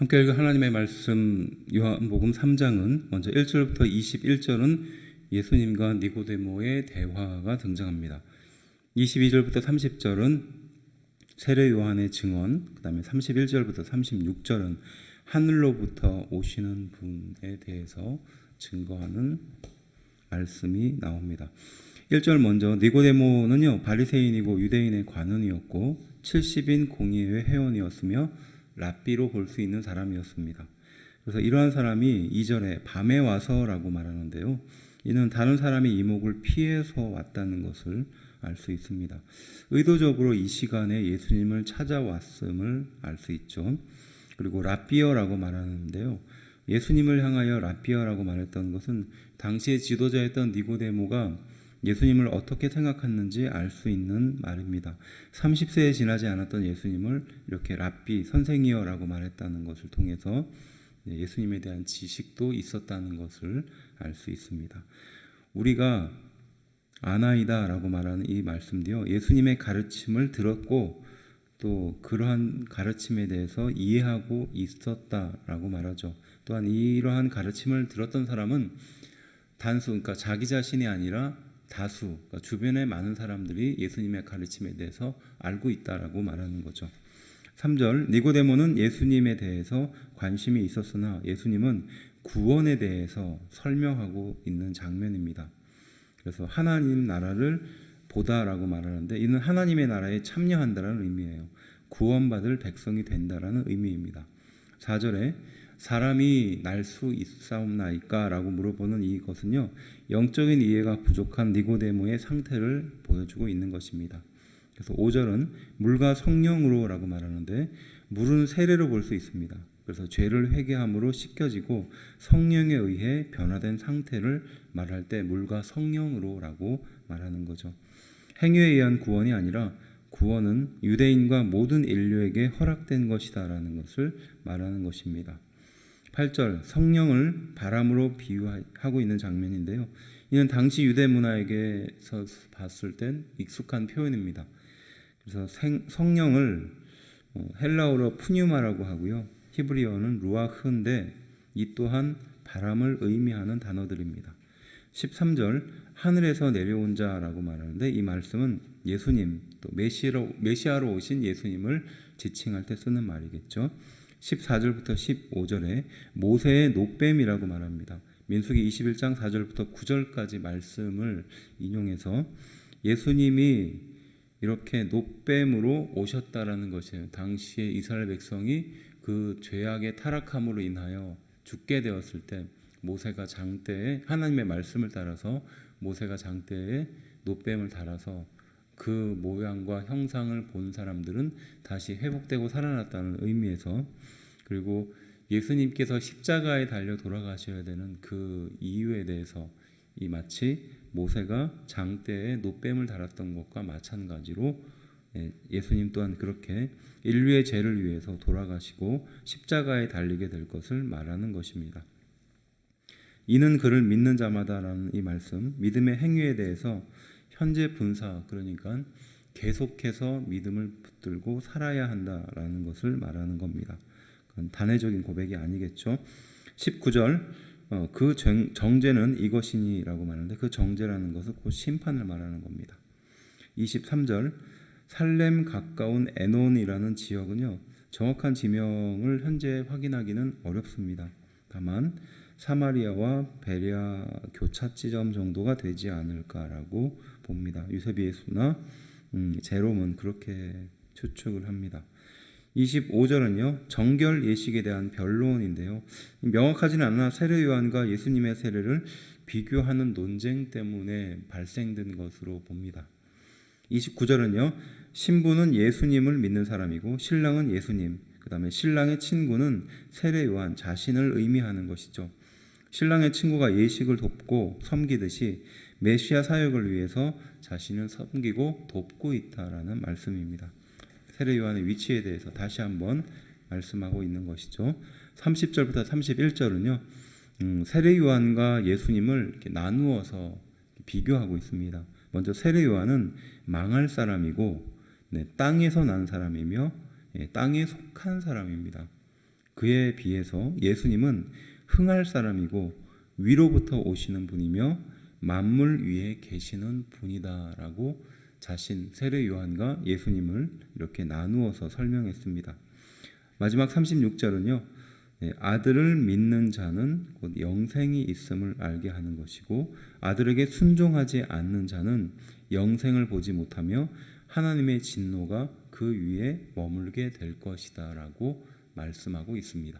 함께 읽을 하나님의 말씀 요한복음 3장은 먼저 1절부터 21절은 예수님과 니고데모의 대화가 등장합니다. 22절부터 30절은 세례 요한의 증언, 그다음에 31절부터 36절은 하늘로부터 오시는 분에 대해서 증거하는 말씀이 나옵니다. 1절 먼저 니고데모는요 바리새인이고 유대인의 관원이었고 70인 공의회 회원이었으며 랍비로 볼 수 있는 사람이었습니다. 그래서 이러한 사람이 2절에 밤에 와서라고 말하는데요. 이는 다른 사람의 이목을 피해서 왔다는 것을 알 수 있습니다. 의도적으로 이 시간에 예수님을 찾아왔음을 알 수 있죠. 그리고 랍비어라고 말하는데요. 예수님을 향하여 랍비어라고 말했던 것은 당시의 지도자였던 니고데모가 예수님을 어떻게 생각했는지 알 수 있는 말입니다. 30세에 지나지 않았던 예수님을 이렇게 랍비 선생이여라고 말했다는 것을 통해서 예수님에 대한 지식도 있었다는 것을 알 수 있습니다. 우리가 아나이다 라고 말하는 이 말씀도요. 예수님의 가르침을 들었고 또 그러한 가르침에 대해서 이해하고 있었다라고 말하죠. 또한 이러한 가르침을 들었던 사람은 단수 그러니까 자기 자신이 아니라 다수 그러니까 주변에 많은 사람들이 예수님의 가르침에 대해서 알고 있다라고 말하는 거죠. 3절 니고데모는 예수님에 대해서 관심이 있었으나 예수님은 구원에 대해서 설명하고 있는 장면입니다. 그래서 하나님 나라를 보다라고 말하는데 이는 하나님의 나라에 참여한다라는 의미예요. 구원받을 백성이 된다라는 의미입니다. 4절에 사람이 날 수 있사옵나이까라고 물어보는 이것은요. 영적인 이해가 부족한 니고데모의 상태를 보여주고 있는 것입니다. 그래서 5절은 물과 성령으로라고 말하는데 물은 세례로 볼 수 있습니다. 그래서 죄를 회개함으로 씻겨지고 성령에 의해 변화된 상태를 말할 때 물과 성령으로라고 말하는 거죠. 행위에 의한 구원이 아니라 구원은 유대인과 모든 인류에게 허락된 것이다라는 것을 말하는 것입니다. 8절 성령을 바람으로 비유하고 있는 장면인데요. 이는 당시 유대 문화에게서 봤을 땐 익숙한 표현입니다. 그래서 생, 성령을 어, 헬라어로 푸뉴마라고 하고요. 히브리어는 루아흐인데 이 또한 바람을 의미하는 단어들입니다. 13절 하늘에서 내려온 자라고 말하는데 이 말씀은 예수님 또 메시아로, 메시아로 오신 예수님을 지칭할 때 쓰는 말이겠죠. 14절부터 15절에 모세의 노뱀이라고 말합니다. 민수기 21장 4절부터 9절까지 말씀을 인용해서 예수님이 이렇게 노뱀으로 오셨다라는 것이에요. 당시에 이스라엘 백성이 그 죄악의 타락함으로 인하여 죽게 되었을 때 모세가 장대에 하나님의 말씀을 따라서 모세가 장대에 노뱀을 달아서 그 모양과 형상을 본 사람들은 다시 회복되고 살아났다는 의미에서 그리고 예수님께서 십자가에 달려 돌아가셔야 되는 그 이유에 대해서 이 마치 모세가 장대에 노뱀을 달았던 것과 마찬가지로 예, 예수님 또한 그렇게 인류의 죄를 위해서 돌아가시고 십자가에 달리게 될 것을 말하는 것입니다. 이는 그를 믿는 자마다라는 이 말씀, 믿음의 행위에 대해서 현재 분사 그러니까 계속해서 믿음을 붙들고 살아야 한다라는 것을 말하는 겁니다. 그건 단회적인 고백이 아니겠죠. 19절 어, 그 정, 정죄는 이것이니라고 말하는데 그 정죄라는 것은 곧 심판을 말하는 겁니다. 23절 살렘 가까운 에논이라는 지역은요 정확한 지명을 현재 확인하기는 어렵습니다. 다만 사마리아와 베리아 교차 지점 정도가 되지 않을까라고 봅니다. 유세비에수나 음, 제롬은 그렇게 추측을 합니다. 25절은요 정결 예식에 대한 변론인데요 명확하지는 않으나 세례 요한과 예수님의 세례를 비교하는 논쟁 때문에 발생된 것으로 봅니다. 29절은요 신부는 예수님을 믿는 사람이고 신랑은 예수님 그 다음에 신랑의 친구는 세례 요한 자신을 의미하는 것이죠. 신랑의 친구가 예식을 돕고 섬기듯이 메시아 사역을 위해서 자신을 섬기고 돕고 있다라는 말씀입니다. 세례 요한의 위치에 대해서 다시 한번 말씀하고 있는 것이죠. 30절부터 31절은요. 음, 세례 요한과 예수님을 나누어서 비교하고 있습니다. 먼저 세례 요한은 망할 사람이고 네, 땅에서 난 사람이며 예, 땅에 속한 사람입니다. 그에 비해서 예수님은 흥할 사람이고 위로부터 오시는 분이며 만물 위에 계시는 분이다라고 자신 세례 요한과 예수님을 이렇게 나누어서 설명했습니다. 마지막 36절은요. 네, 아들을 믿는 자는 곧 영생이 있음을 알게 하는 것이고 아들에게 순종하지 않는 자는 영생을 보지 못하며 하나님의 진노가 그 위에 머물게 될 것이다라고 말씀하고 있습니다.